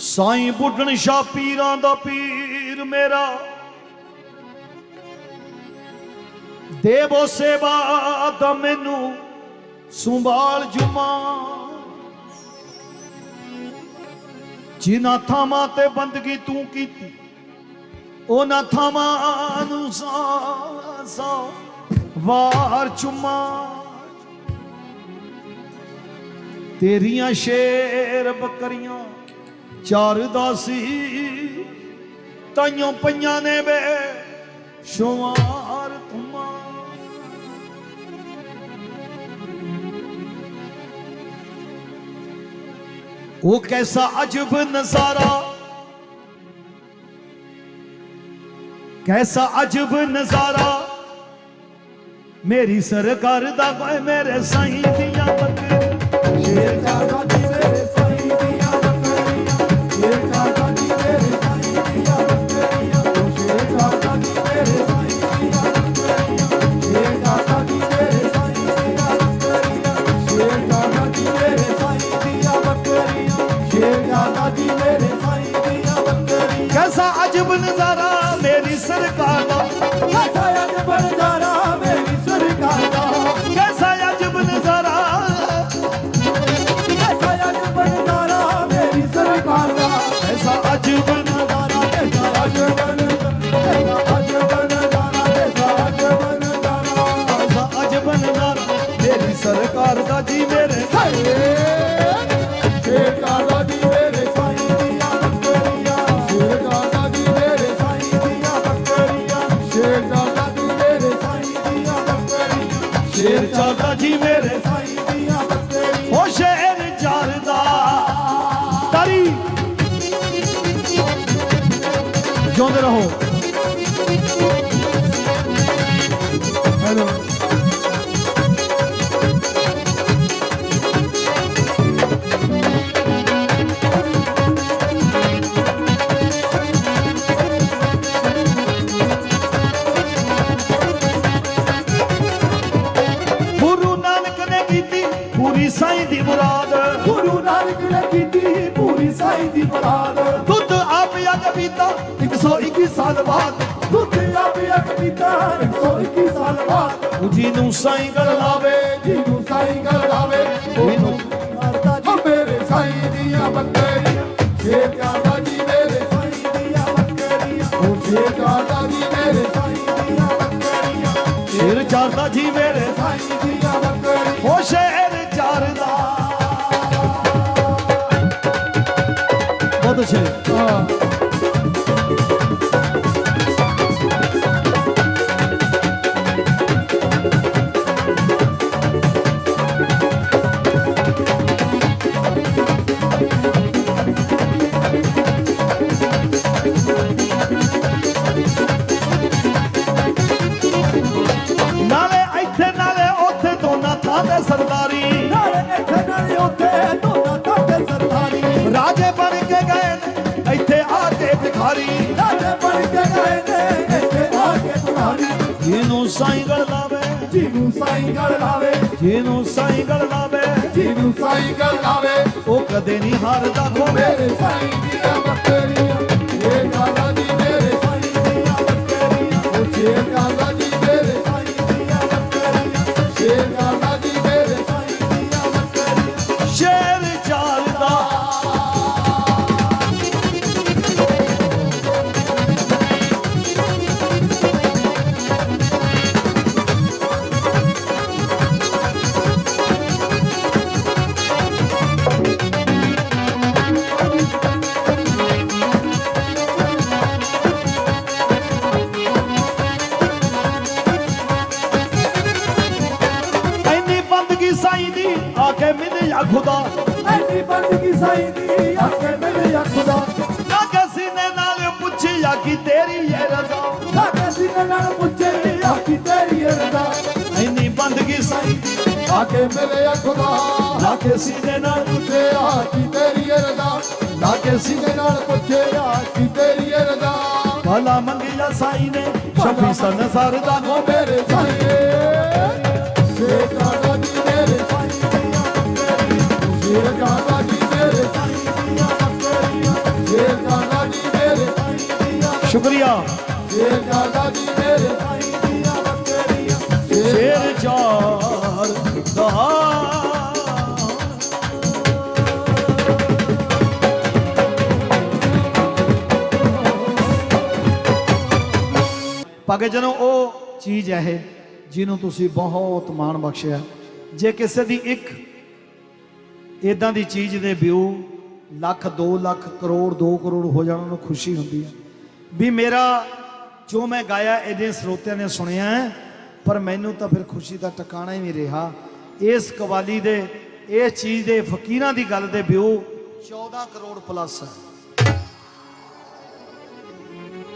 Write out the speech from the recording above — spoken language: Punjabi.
ਸਾਈਂ ਬੁੱਢਣ ਸ਼ਾ ਪੀਰਾਂ ਦਾ ਪੀਰ ਮੇਰਾ। ਦੇਵੋ ਸੇਵਾ ਦਾ ਮੈਨੂੰ ਸੰਭਾਲ ਜੁਮਾ। ਜਿਨ੍ਹਾਂ ਥਾਵਾਂ ਤੇ ਬੰਦਗੀ ਤੂੰ ਕੀਤੀ, ਉਹਨਾਂ ਥਾਵਾਂ ਨੂੰ ਸਾ ਸਾ ਵਾਰ ਚੁਮਾ ਤੇਰੀਆਂ ਸ਼ੇਰ ਬੱਕਰੀਆਂ ਚਾਰਦਾ ਸੀ ਤਾਈਓ ਪਈਆਂ ਨੇ ਵੇ ਸ਼ੁਮਾਰ ਤੁਮਾ। ਉਹ ਕੈਸਾ ਅਜਬ ਨਜ਼ਾਰਾ, ਕੈਸਾ ਅਜਬ ਨਜ਼ਾਰਾ। ਮੇਰੀ ਸਰਕਾਰ ਦਾ ਓਏ ਮੇਰੇ ਸਾਈਂ ਦੀਆਂ ਬੱਕਰੀਆਂ ਸ਼ੇਰ ਕਾਗਾ ਸਰਕਾਰ ਜੀ ਮੇਰੇ ਸ਼ੇਰ ਕਾਗਾ ਜੀ ਮੇਰੇ ਸਾਈਂ ਦੀਆਂ ਬੱਕਰੀਆਂ। ਸ਼ੇਰ ਕਾਗਾ ਜੀ ਮੇਰੇ ਸਾਈਂ ਦੀਆਂ ਬੱਕਰੀਆਂ। ਸ਼ੇਰ ਕਾਗਾ ਜੀ ਮੇਰੇ ਸਾਈਂ ਦੀਆਂ ਬੱਕਰੀਆਂ। ਸ਼ੇਰ ਚਾਦਾ ਜੀ ਮੇਰੇ ਸਾਈਂ ਦੀਆਂ ਬੱਕਰੀਆਂ। ਉਹ ਸ਼ੇਰ ਚਾਰਦਾ ਤਰੀ। ਜਿਉਂਦੇ ਰਹੋ। ਸਾਈਂ ਦੀ ਮੁਰਾਦ। ਗੁਰੂ ਨਾਨਕ ਨੇ ਕੀਤੀ ਪੂਰੀ ਸਾਈਂ ਦੀ ਬਰਾਦ ਦੁੱਧ ਆਪ ਅੱਜ ਪੀਤਾ 121 ਸਾਲ ਬਾਅਦ। ਦੁੱਧ ਆਪੇ ਅਕੀਤਾ 121 ਸਾਲ ਬਾਅਦ। ਜੀ ਨੂੰ ਸਾਈਂ ਗਲ ਲਾਵੇ ਜਿਹਨੂੰ ਸਾਈਂ ਗੱਲ ਲਾਵੇ ਉਹਨੂੰ ਕਰਦਾ ਜੀ ਮੇਰੇ ਸਾਈਂ ਦੀਆਂ ਬੱਕਰੀਆਂ। ਸ਼ੇਰ ਕਾਗਾ ਜੀ ਮੇਰੇ ਸਾਈਂ ਦੀਆਂ ਬੱਕਰੀਆਂ। ਉਹ ਸ਼ੇਰ ਕਾਗਾ ਜੀ ਮੇਰੇ ਸਾਈਂ ਦੀਆਂ ਬੱਕਰੀਆਂ। ਸ਼ੇਰ ਚਾਰਦਾ ਜੀ ਮੇਰੇ ਸਾਈਂ ਜਿਹਨੂੰ ਸਾਈਂ ਗਲ ਲਾਵੇ ਜਿਹਨੂੰ ਸਾਈਂ ਗੱਲ ਲਾਵੇ ਜਿਹਨੂੰ ਸਾਈਂ ਗਲ ਲਾਵੇ ਜਿਹਨੂੰ ਸਾਈਂ ਗੱਲ ਲਾਵੇ ਉਹ ਕਦੇ ਨਹੀਂ ਹਾਰਦਾ ਖੋਵੇ। ਮੇਰੇ ਸਾਈਂ ਦੀਆਂ ਬੱਕਰੀਆਂ ਆ ਕੇ ਮਿਲਿਆ ਖੁਦਾ। ਐਨੀ ਬੰਦਗੀ ਸਾਈਂ ਦੀ ਆਕੇ ਮੇਰੇ ਖੁਦਾ। ਨਾ ਕਿਸੇ ਨੇ ਨਾਲ ਪੁੱਛਿਆ ਕਿ ਤੇਰੀ ਇਹ ਰਜ਼ਾ। ਨਾ ਕਿਸੇ ਨੇ ਨਾਲ ਪੁੱਛੇ ਆਕੀ ਤੇਰੀ ਰਜ਼ਾ। ਐਨੀ ਬੰਦਗੀ ਸਾਈਂ। ਦੀ ਆਕੇ ਮੇਰੇ ਖੁਦਾ। ਨਾ ਕਿਸੇ ਨੇ ਨਾਲ ਪੁੱਛੇ ਆਕੀ ਤੇਰੀ ਰਜ਼ਾ। ਨਾ ਕਿਸੇ ਨੇ ਨਾਲ ਪੁੱਛੇ ਆਕੀ ਤੇਰੀ ਰਜ਼ਾ। ਭਲਾ ਮੰਗਿਆ ਸਾਈਂ ਨੇ। ਸ਼ਫੀ ਸਨ ਸਰਦਾ ਉਹ ਮੇਰੇ ਸਾਈਂ ਸ਼ੁਕਰੀਆ। ਸ਼ੇਰ ਦਾਦਾ ਜੀ ਮੇਰੇ ਸਾਈਂ ਦੀਆਂ ਬੱਕਰੀਆਂ ਸ਼ੇਰ ਚਾਰ ਦਾ ਪਗੇ ਉਹ ਚੀਜ਼ ਹੈ ਇਹ ਜਿਹਨੂੰ ਤੁਸੀਂ ਬਹੁਤ ਮਾਣ ਬਖਸ਼ਿਆ। ਜੇ ਕਿਸੇ ਦੀ ਇੱਕ ਇਦਾਂ ਦੀ ਚੀਜ਼ ਦੇ ਵਿਊ ਲੱਖ 2 ਲੱਖ, ਕਰੋੜ 2 ਕਰੋੜ ਹੋ ਜਾਣ, ਉਹਨੂੰ ਖੁਸ਼ੀ ਹੁੰਦੀ ਹੈ। ਵੀ ਮੇਰਾ ਜੋ ਮੈਂ ਗਾਇਆ ਇਹਦੇ ਸਰੋਤਿਆਂ ਨੇ ਸੁਣਿਆ ਹੈ, ਪਰ ਮੈਨੂੰ ਤਾਂ ਫਿਰ ਖੁਸ਼ੀ ਦਾ ਟਿਕਾਣਾ ਹੀ ਨਹੀਂ ਰਿਹਾ। ਇਸ ਕਵਾਲੀ ਦੇ ਇਸ ਚੀਜ਼ ਦੇ ਫਕੀਰਾਂ ਦੀ ਗੱਲ ਦੇ ਵਿਊ 14 ਕਰੋੜ ਪਲੱਸ ਹੈ।